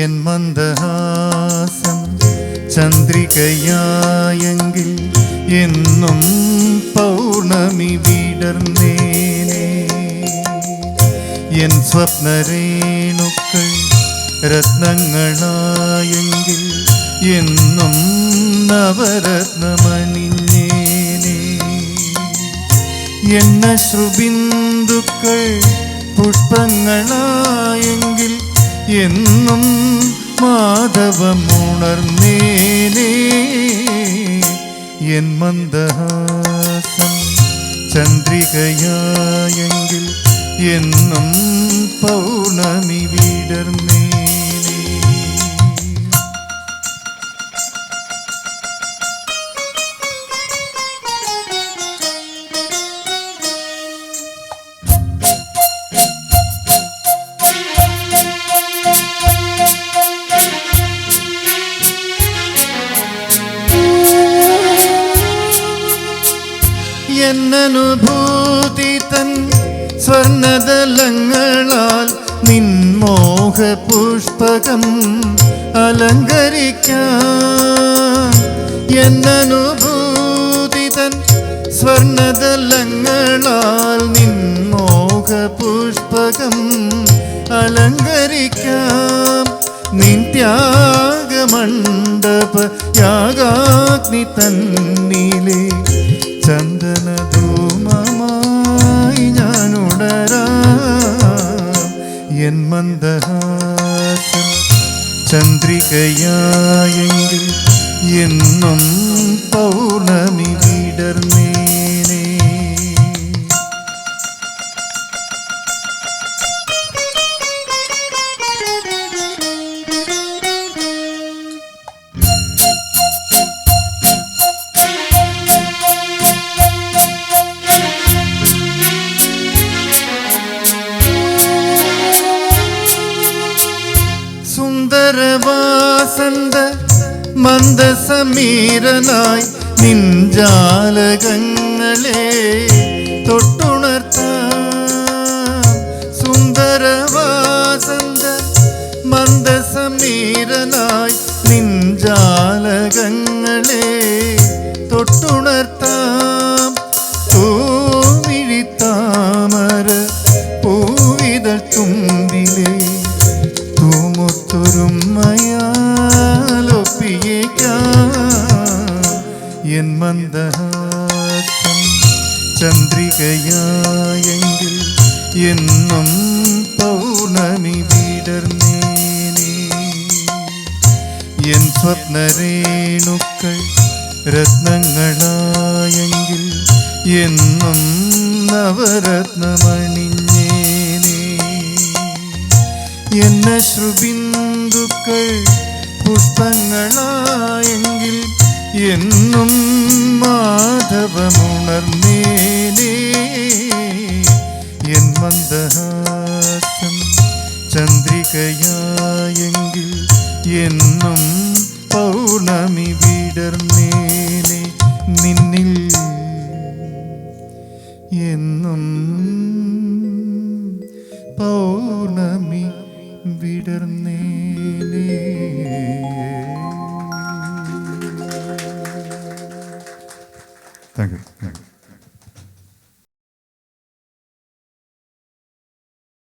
N മന്ദഹാസം ചന്ദ്രികയായെങ്കിൽ എന്നും പൗർണമി വിടർന്നേനെ. N സ്വപ്നരേണുക്കൾ രത്നങ്ങളായെങ്കിൽ എന്നും നവരത്നമണിഞ്ഞേനെ. എണ്ണ ശ്രുബിന്ദുക്കൾ പുഷ്പങ്ങളായെങ്കിൽ എന്നും മാധവമുണർന്നേനേ എൻ മന്ദഹാസം ചന്ദ്രികയായെങ്കിൽ എന്നും പൗർണമി വിടർന്നേനേ എന്നനുഭൂതി തൻ സ്വർണതലങ്ങളാൽ നിൻമോഹ പുഷ്പകം അലങ്കരിക്കാൻ എന്നനുഭൂതി തൻ സ്വർണതലങ്ങളാൽ നിൻമോഹ പുഷ്പകം അലങ്കരിക്കാം. നിത്യാഗമണ്ഡപ യാഗാഗ്നി തന്നിലെ ചന്ദനധൂമമായി ഞാനുടരാ എൻ മന്ദഹാസം ചന്ദ്രികയായെങ്കിൽ എന്നും പൗർണമി വിടർന്നേനേ സുന്ദരവാസന്ത മന്ദസമീരനായി നിഞ്ചാലകങ്ങളെ തൊട്ടുണർത്താം. സുന്ദരവാസന്ത മന്ദസമീരനായി നിഞ്ചാലകങ്ങളെ തൊട്ടുണർത്താം. മന്ദഹാസം ചന്ദ്രികയായെങ്കിൽ എന്നും പൗർണമി വിടർന്നേനേ. എൻ സ്വപ്നരേണുക്കൾ രത്നങ്ങളായെങ്കിൽ എന്നും നവരത്നമണിഞ്ഞേനേ. എന്ന ശ്രുബിന്ദുക്കൾ പുഷ്പങ്ങളായെങ്കിൽ എന്നും പൗർണമി വിടർന്നേനേ താങ്ക് യു താങ്ക് യു